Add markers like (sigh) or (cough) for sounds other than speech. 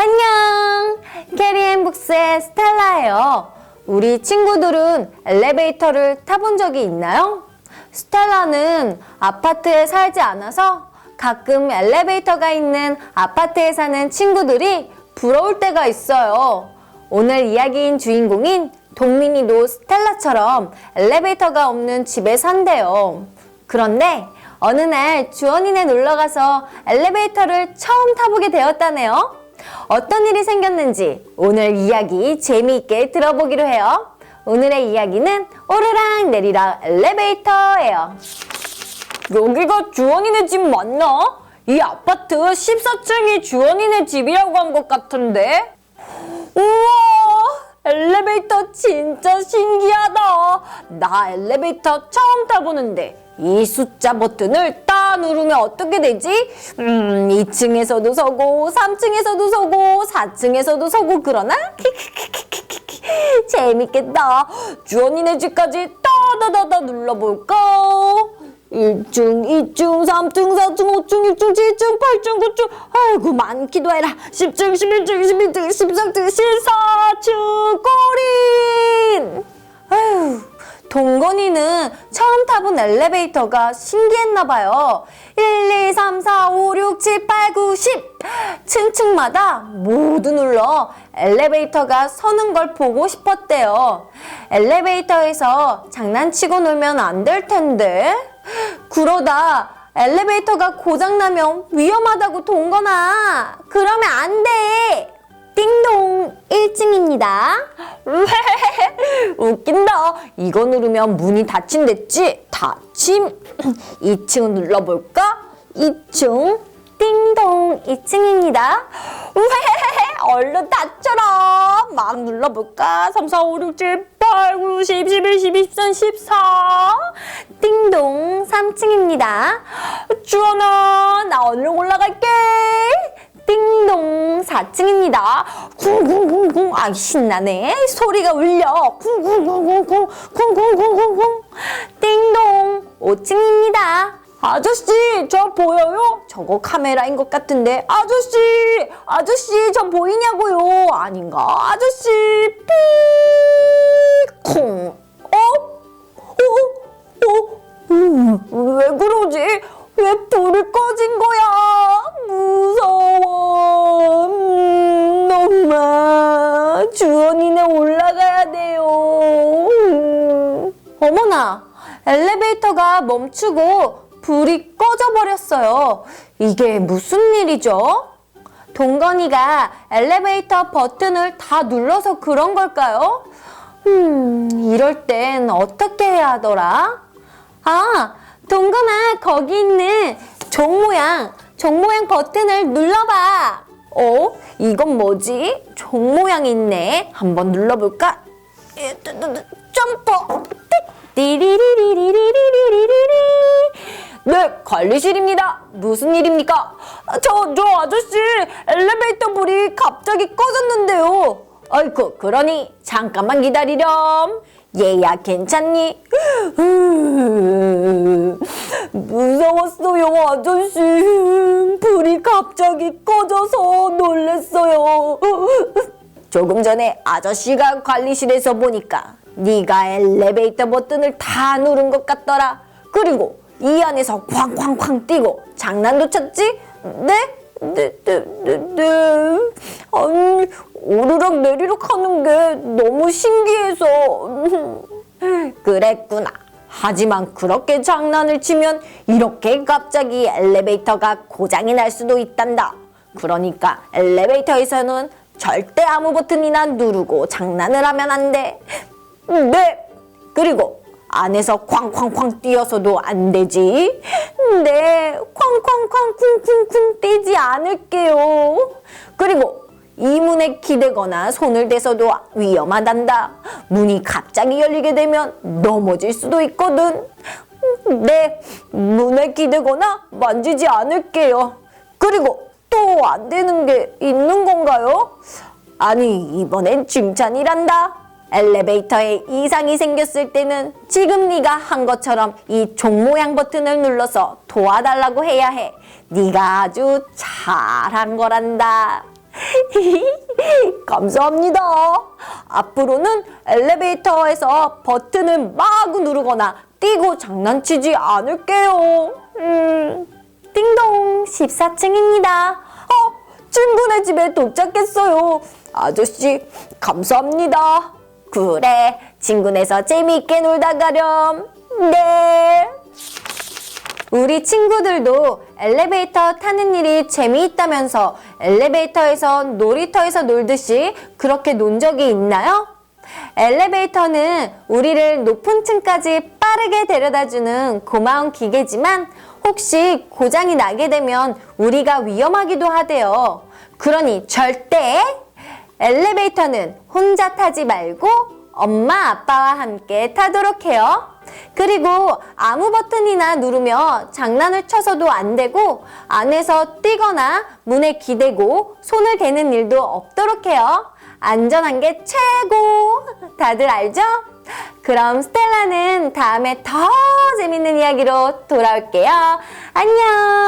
안녕! 캐리앤북스의 스텔라예요. 우리 친구들은 엘리베이터를 타본 적이 있나요? 스텔라는 아파트에 살지 않아서 가끔 엘리베이터가 있는 아파트에 사는 친구들이 부러울 때가 있어요. 오늘 이야기인 주인공인 동민이도 스텔라처럼 엘리베이터가 없는 집에 산대요. 그런데 어느 날 주원이네 놀러 가서 엘리베이터를 처음 타보게 되었다네요. 어떤 일이 생겼는지 오늘 이야기 재미있게 들어보기로 해요. 오늘의 이야기는 오르락 내리락 엘리베이터예요. 여기가 주원이네 집 맞나? 이 아파트 14층이 주원이네 집이라고 한 것 같은데? 우와! 엘리베이터 진짜 신기하다. 나 엘리베이터 처음 타보는데 이 숫자 버튼을 따 누르면 어떻게 되지? 음, 2층에서도 서고 3층에서도 서고 4층에서도 서고 그러나? 재밌겠다. 주원이네 집까지 따다다다 눌러볼까? 1층, 2층, 3층, 4층, 5층, 6층, 7층, 8층, 9층 아이고 많기도 해라 10층, 11층, 12층, 13층, 14층 꼬린 아휴 동건이는 처음 타본 엘리베이터가 신기했나 봐요. 1, 2, 3, 4, 5, 6, 7, 8, 9, 10 층층마다 모두 눌러 엘리베이터가 서는 걸 보고 싶었대요. 엘리베이터에서 장난치고 놀면 안 될 텐데. 그러다 엘리베이터가 고장나면 위험하다고 동거나 그러면 안 돼. 띵동 1층입니다. 웃긴다. 이거 누르면 문이 닫힌댔지? 닫힘. 2층 눌러볼까? 2층. 띵동 2층입니다. 얼른 닫혀라. 막 눌러볼까? 3, 4, 5, 6, 7, 8, 9, 10, 11, 12, 13, 14. 띵동 3층입니다. 주원아, 나 얼른 올라갈게. 띵동 4층입니다. 쿵쿵쿵쿵. 아, 신나네. 소리가 울려. 쿵쿵쿵쿵쿵. 쿵쿵쿵쿵쿵. 띵동 5층입니다. 아저씨, 저 보여요? 저거 카메라인 것 같은데. 아저씨, 아저씨, 저 보이냐고요? 아닌가? 아저씨, 삐, 콩. 주원이네 올라가야 돼요. 음. 어머나, 엘리베이터가 멈추고 불이 꺼져 버렸어요. 이게 무슨 일이죠? 동건이가 엘리베이터 버튼을 다 눌러서 그런 걸까요? 음, 이럴 땐 어떻게 해야 하더라? 아, 동건아, 거기 있는 종 모양, 종 모양 버튼을 눌러봐. 어? 이건 뭐지? 종 모양이 있네. 한번 눌러볼까? 에, 뜨, 뜨, 뜨, 점프! 띠리리리리리리리리리 네, 관리실입니다. 무슨 일입니까? 저, 저 아저씨, 엘리베이터 불이 갑자기 꺼졌는데요. 아이고, 그러니 잠깐만 기다리렴. 얘야, 괜찮니? 무서웠어요, 아저씨. 불이 갑자기 꺼져서 놀랬어요. 조금 전에 아저씨가 관리실에서 보니까 네가 엘리베이터 버튼을 다 누른 것 같더라. 그리고 이 안에서 쾅쾅쾅 뛰고 장난도 쳤지? 네? 네, 네, 네, 네. 아니, 오르락 내리락 하는 게 너무 신기해서. (laughs) 그랬구나. 하지만 그렇게 장난을 치면 이렇게 갑자기 엘리베이터가 고장이 날 수도 있단다. 그러니까 엘리베이터에서는 절대 아무 버튼이나 누르고 장난을 하면 안 돼. 네. 그리고 안에서 쾅쾅쾅 뛰어서도 안 되지. 네. 쾅쾅쾅 쿵쿵쿵 뛰지 않을게요. 그리고 이 문에 기대거나 손을 대서도 위험하단다. 문이 갑자기 열리게 되면 넘어질 수도 있거든. 네, 문에 기대거나 만지지 않을게요. 그리고 또 안 되는 게 있는 건가요? 아니, 이번엔 칭찬이란다. 엘리베이터에 이상이 생겼을 때는 지금 네가 한 것처럼 이 종 모양 버튼을 눌러서 도와달라고 해야 해. 네가 아주 잘한 거란다. (laughs) 감사합니다. 앞으로는 엘리베이터에서 버튼을 마구 누르거나 뛰고 장난치지 않을게요. 음, 띵동 14층입니다. 어, 친구네 집에 도착했어요. 아저씨, 감사합니다. 그래, 친구네서 재미있게 놀다 가렴. 네. 우리 친구들도 엘리베이터 타는 일이 재미있다면서 엘리베이터에서 놀이터에서 놀듯이 그렇게 논 적이 있나요? 엘리베이터는 우리를 높은 층까지 빠르게 데려다주는 고마운 기계지만 혹시 고장이 나게 되면 우리가 위험하기도 하대요. 그러니 절대 엘리베이터는 혼자 타지 말고 엄마 아빠와 함께 타도록 해요. 그리고 아무 버튼이나 누르며 장난을 쳐서도 안 되고 안에서 뛰거나 문에 기대고 손을 대는 일도 없도록 해요. 안전한 게 최고! 다들 알죠? 그럼 스텔라는 다음에 더 재밌는 이야기로 돌아올게요. 안녕!